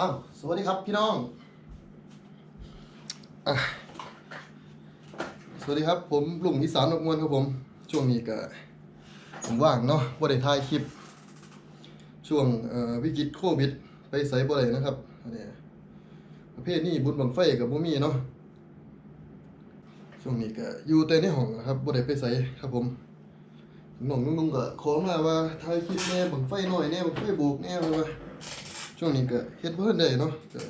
อ้าวสวัสดีครับพี่น้องอสวัสดีครับผมลุงอีสานนกมวลครับผม ช่วงนี้ก็ผมว่างเนาะบ่ได้ถ่ายคลิป ช่วงวิกฤตโควิด ไปใส่บ่ได้นะครับอันนี้ประเภทนี้บุญบังไฟกับบ่มีเนาะช่วงนี้ก็อยู่แต่ในห้องนะครับบ่ได้ไปใส่ครับผมน้องนุ่งๆก็ขอมาว่าถ่ายคลิปแน่บังไฟหน่อยแน่บังไฟโบกแน่ว่าว่า ช่วงนี้ก็เฮ็ดเพิ่นได้เนาะก็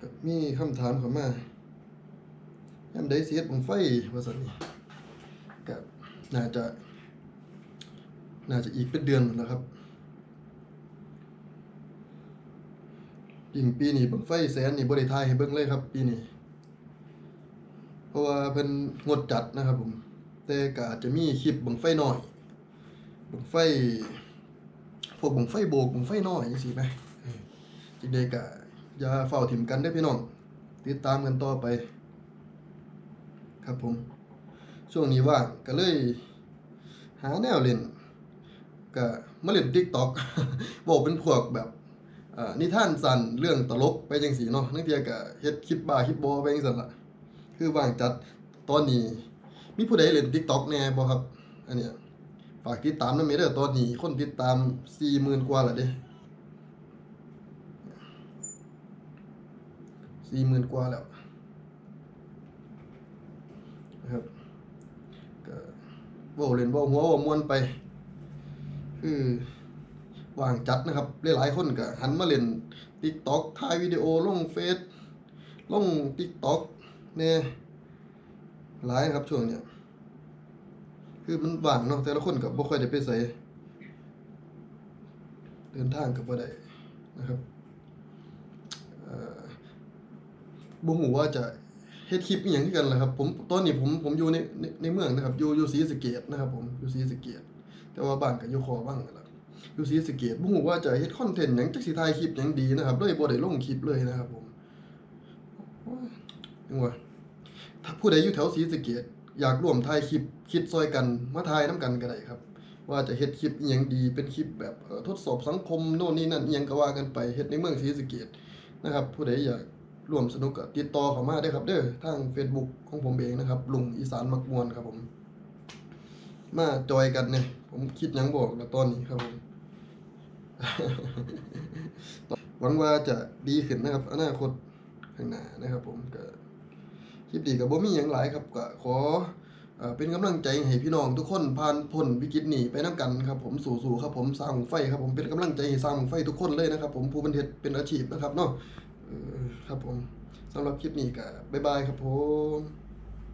กมีคำถามเข้ามายามใดสิเฮ็ดบังไฟว่าซั่นนี่ก็น่าจะ น่าจะอีกเป็นเดือนแล้วครับยิ่งปีนี้บังไฟแสนนี่บ่ได้ทายให้เบิ่งเลยครับ ปีนี้เพราะว่าเพิ่นงดจัดนะครับผม แต่ก็อาจจะมีคลิปบังไฟน้อย บังไฟ พวกบังไฟโบกบังไฟน้อยจังซี่ไหมเออจังได๋ก็อย่าเฝ้าถิ่มกันเด้อพี่น้อง ติดตามกันต่อไป ครับผม ช่วงนี้ว่างก็เลย หาแนวเล่นก็มาเล่น TikTok บอกเป็นพวกแบบอ่านิทานสั้นเรื่องตลกไปจังซี่เนาะนักเที่ยก็เฮ็ดคลิปบ้าคลิปบอไปจังซั่นล่ะคือว่างจัดตอนนี้ มีผู้ใดเล่น TikTok แหน่บ่ครับ อันเนี้ย ฝากติดตามนะเมเด้อตอนนี้คนติดตามสี่หมื่นกว่าแล้วเด้สี่หมื่นกว่าแล้วนะครับก็ว้าเล่นว้าหัวว้ามวนไปคือวางจัดนะครับหลายๆคนก็หันมาเล่น TikTok ถ่ายวิดีโอลงเฟซลง TikTok แน่หลายครับช่วงเนี้ย คือมันว่างเนาะแต่ละคนก็บ่ค่อยได้ไปไสเดินทางก็บ่ได้นะครับบ่ฮู้ว่าจะเฮ็ดคลิปอหยังคือกันล่ะครับ ผมตอนนี้ผมผมอยู่ในในในเมืองนะครับอยู่อยู่ศรีสะเกษนะครับ ผมอยู่ศรีสะเกษแต่ว่าบ้านก็อยู่คอวังนั่นล่ะอยู่ศรีสะเกษบ่ฮู้ว่าจะเฮ็ดคอนเทนต์หยังจักสิถ่ายคลิปหยังดีนะครับเลยบ่ได้ลงคลิปเลยนะครับ ผมยังว่าถ้าผู้ใดอยู่แถวศรีสะเกษ อยากร่วมถ่ายคลิปคิดซอยกันมาถ่ายน้ำกันก็ได้ครับ ว่าจะเฮ็ดคลิปอียังดีเป็นคลิปแบบทดสอบสังคมโน่นนี่นั่นียังก็ว่ากันไปเฮ็ดในเมืองศรีสะเกษนะครับ ผู้ใดอยากร่วมสนุกก็ติดต่อเข้ามาได้ครับเด้อทาง Facebook ของผมเองนะครับลุงอีสานมักมวนครับผม มาจอยกันเนี่ยผมคิดยังบอกแล้วตอนนี้ครับผมหวังว่าจะดีขึ้นนะครับอนาคตข้างหน้านะครับผมก็ ลิปนี้ก็บ่มีอย่างหลายครับก็ขอเป็นกำลังใจให้พี่น้องทุกคนผ่านพ้นวิกฤตนี้ไปนํกันครับผมสู่ๆครับผมสร้างไฟครับผมเป็นกำลังใจให้สร้างไฟทุกคนเลยนะครับ ผมผู้บันเทศเป็นอาชีพนะครับเนาะครับผมสำหรับคลิปนี้ก็บ๊ายบายครับผม